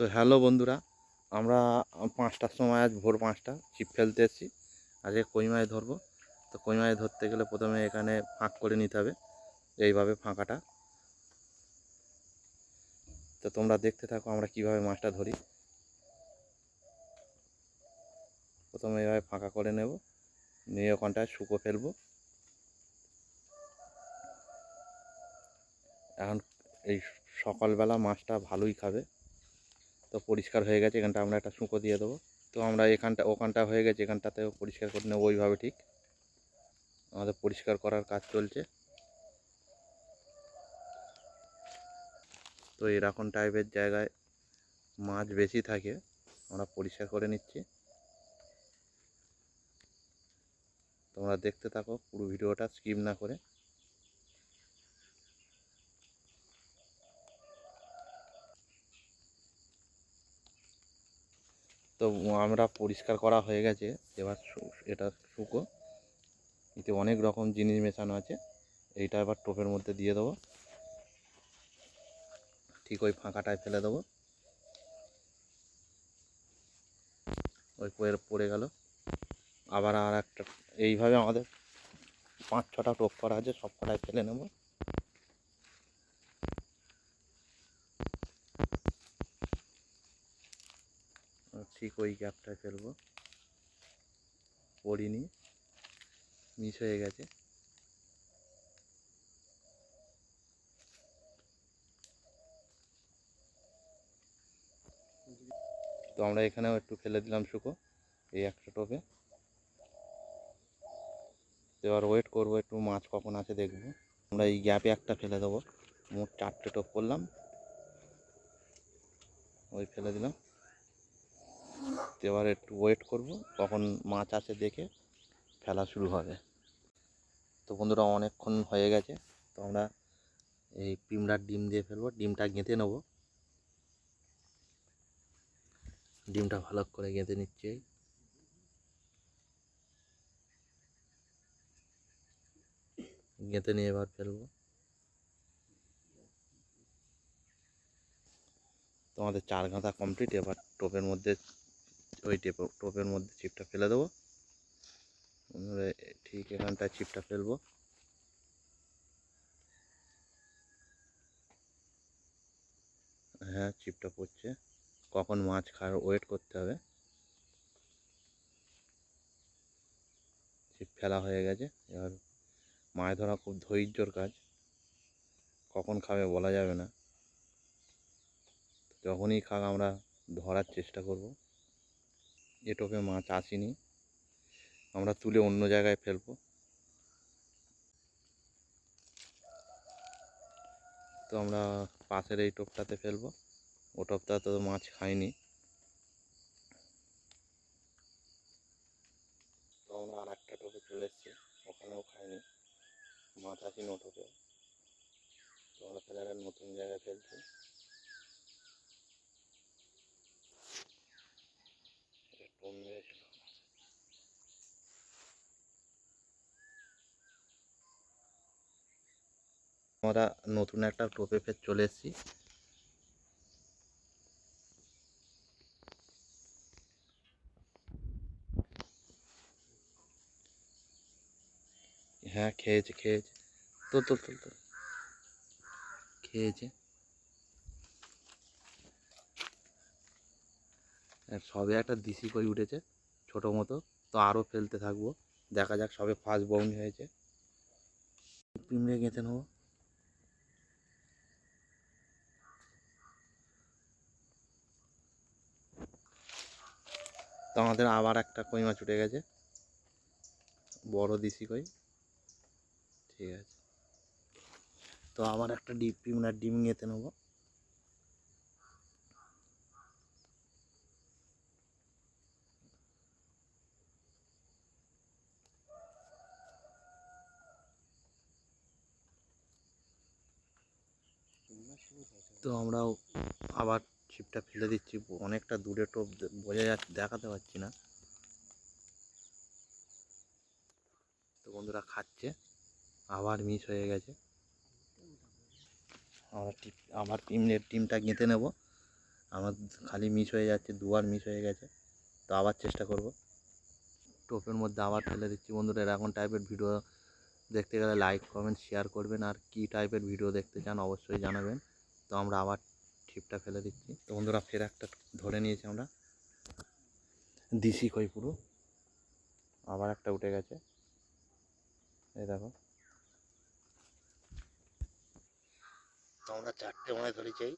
তো হ্যালো বন্ধুরা, আমরা পাঁচটার সময় আজ ভোর পাঁচটা, ছিপ ফেলতে এসেছি। আজকে কই মাছ ধরবো? তো কই মাছ ধরতে গেলে প্রথমে এখানে ফাঁক করে নিতে হবে, এইভাবে ফাঁকাটা। তো তোমরা দেখতে থাকো আমরা কীভাবে মাছটা ধরি। প্রথমে এইভাবে ফাঁকা করে নেব, নিয়ে ওখানটায় শুকো ফেলব। এখন এই সকালবেলা মাছটা ভালোই খাবে। তো পরিষ্কার হয়ে গেছে, এখানটা আমরা একটা শুঁকো দিয়ে দেবো। তো আমরা এখানটা, ওখানটা হয়ে গেছে, এখানটাতেও পরিষ্কার করে নেব ওইভাবে ঠিক। আমাদের পরিষ্কার করার কাজ চলছে। তো এরকম টাইপের জায়গায় মাছ বেশি থাকে, আমরা পরিষ্কার করে নিচ্ছি। তোমরা দেখতে থাকো, পুরো ভিডিওটা স্কিপ না করে। তো আমরা পরিষ্কার করা হয়ে গেছে। এবার এটা শুকো। এতে অনেক রকম জিনিস মেশানো আছে। এইটা এবার টোপের মধ্যে দিয়ে দেবো। ঠিক ওই ফাঁকাটায় ফেলে দেবো। ওই পড়ে পড়ে গেল। আবার আর একটা, এইভাবে আমাদের পাঁচ ছটা টোপ করা আছে সব কটায় ফেলে নেব। ঠিক ওই গ্যাপটায় ফেলব। পড়িনি। মিস হয়ে গেছে। তো আমরা এখানেও একটু ফেলে দিলাম শুকো, এই একটা টোপে। এবার ওয়েট করব, একটু মাছ কখন আছে দেখব। আমরা এই গ্যাপে একটা ফেলে দেবো। মোট চারটে টোপ করলাম। ওই ফেলে দিলাম। এবার একটু ওয়েট করব, কখন মাছ আছে দেখে ফেলা শুরু হবে। তো বন্ধুরা, অনেকক্ষণ হয়ে গেছে, তো আমরা এই পিমড়ার ডিম দিয়ে ফেলব, ডিমটা গেঁথে নেব। ডিমটা ভালো করে গেঁথে নিচ্ছি। গেঁথে নিয়ে এবার ফেলব। তোমাদের চার গাঁথা কমপ্লিট এবার টোপের মধ্যে ওই টেপে, টোপের মধ্যে চিপটা ফেলে দেবো। ঠিক এখানটায় চিপটা ফেলব। হ্যাঁ চিপটা পড়ছে। কখন মাছ খাওয়ার ওয়েট করতে হবে। ছিপ ফেলা হয়ে গেছে। এবার মাছ ধরা খুব ধৈর্যর কাজ। কখন খাবে বলা যাবে না। যখনই খাক, আমরা ধরার চেষ্টা করব। এ টোপে মাছ আসেনি আমরা তুলে অন্য জায়গায় ফেলব। তো আমরা পাশের এই টোপটাতে ফেলব। ও টোপটা তো মাছ খায়নি। তো আমরা আর একটা টোপে চলে এসেছি। ওখানেও খাইনি মাছ আসেনি ও টোপে। তো আমরা ফেলে নতুন জায়গায় ফেলছি এটা টোপ মেরেছিল আমরা নতুন একটা টোপে ফের চলে এসেছি। হ্যাঁ খেয়েছে খেয়েছে। তো তো তো তো। খেয়েছে। সবে একটা দিশি কই উঠেছে, ছোটো মতো। তো আরও ফেলতে থাকব। দেখা যাক সবে ফার্স্ট বাউন্ড হয়েছে। পিমড়ে গেঁথে নেব। আমাদের আবার একটা কই মাছ উঠে গেছে। বড় দিশি কই। ঠিক আছে। তো আবার একটা ডিম পিমড়ার ডিম গেঁথে নেব। তো আমরাও আবার ছিপটা ফেলে দিচ্ছি, অনেকটা দূরে টোপ বোঝা যাচ্ছে, দেখাতে পারছি না। তো বন্ধুরা খাচ্ছে, আবার মিস হয়ে গেছে। আবার টিপ আবার পিমড়ের টিমটা গেঁথে নেব। আমার খালি মিস হয়ে যাচ্ছে, দুবার মিস হয়ে গেছে। তো আবার চেষ্টা করব। টোপের মধ্যে আবার ফেলে দিচ্ছি। বন্ধুরা, এরকম টাইপের ভিডিও দেখতে গেলে লাইক কমেন্ট শেয়ার করবেন। আর কী টাইপের ভিডিও দেখতে চান, অবশ্যই জানাবেন। তো আমরা আবার ছিপটা ফেলে দিচ্ছি। তো বন্ধুরা, ফের একটা ধরে নিয়েছি আমরা। দিশি কই পুরো আবার একটা উঠে গেছে। এই দেখো। আমরা চারটে মাছ ধরেছি।